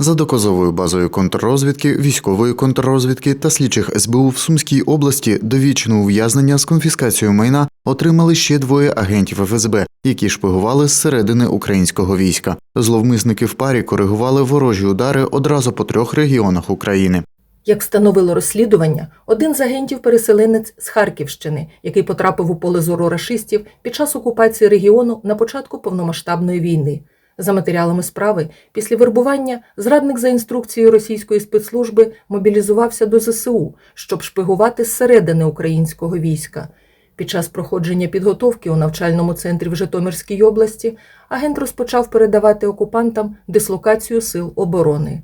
За доказовою базою контррозвідки, військової контррозвідки та слідчих СБУ в Сумській області довічне ув'язнення з конфіскацією майна отримали ще двоє агентів ФСБ, які шпигували зсередини українського війська. Зловмисники в парі коригували ворожі удари одразу по трьох регіонах України. Як встановило розслідування, один з агентів переселенець з Харківщини, який потрапив у поле зору рашистів під час окупації регіону на початку повномасштабної війни. За матеріалами справи, після вербування зрадник за інструкцією російської спецслужби мобілізувався до ЗСУ, щоб шпигувати зсередини українського війська. Під час проходження підготовки у навчальному центрі в Житомирській області агент розпочав передавати окупантам дислокацію сил оборони.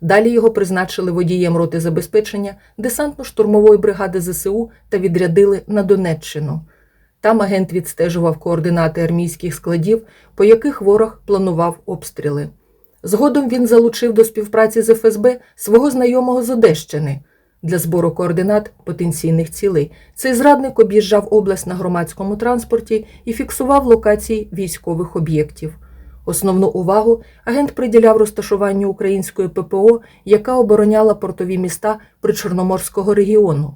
Далі його призначили водієм роти забезпечення десантно-штурмової бригади ЗСУ та відрядили на Донеччину. Там агент відстежував координати армійських складів, по яких ворог планував обстріли. Згодом він залучив до співпраці з ФСБ свого знайомого з Одещини. Для збору координат потенційних цілей цей зрадник об'їжджав область на громадському транспорті і фіксував локації військових об'єктів. Основну увагу агент приділяв розташуванню української ППО, яка обороняла портові міста Причорноморського регіону.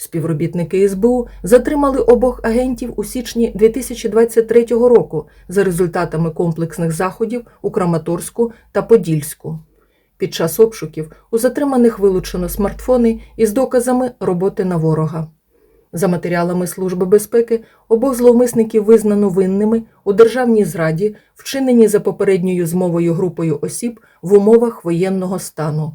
Співробітники СБУ затримали обох агентів у січні 2023 року за результатами комплексних заходів у Краматорську та Подільську. Під час обшуків у затриманих вилучено смартфони із доказами роботи на ворога. За матеріалами Служби безпеки обох зловмисників визнано винними у державній зраді, вчиненій за попередньою змовою групою осіб в умовах воєнного стану.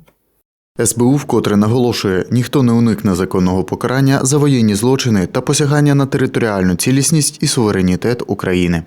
СБУ вкотре наголошує, ніхто не уникне законного покарання за воєнні злочини та посягання на територіальну цілісність і суверенітет України.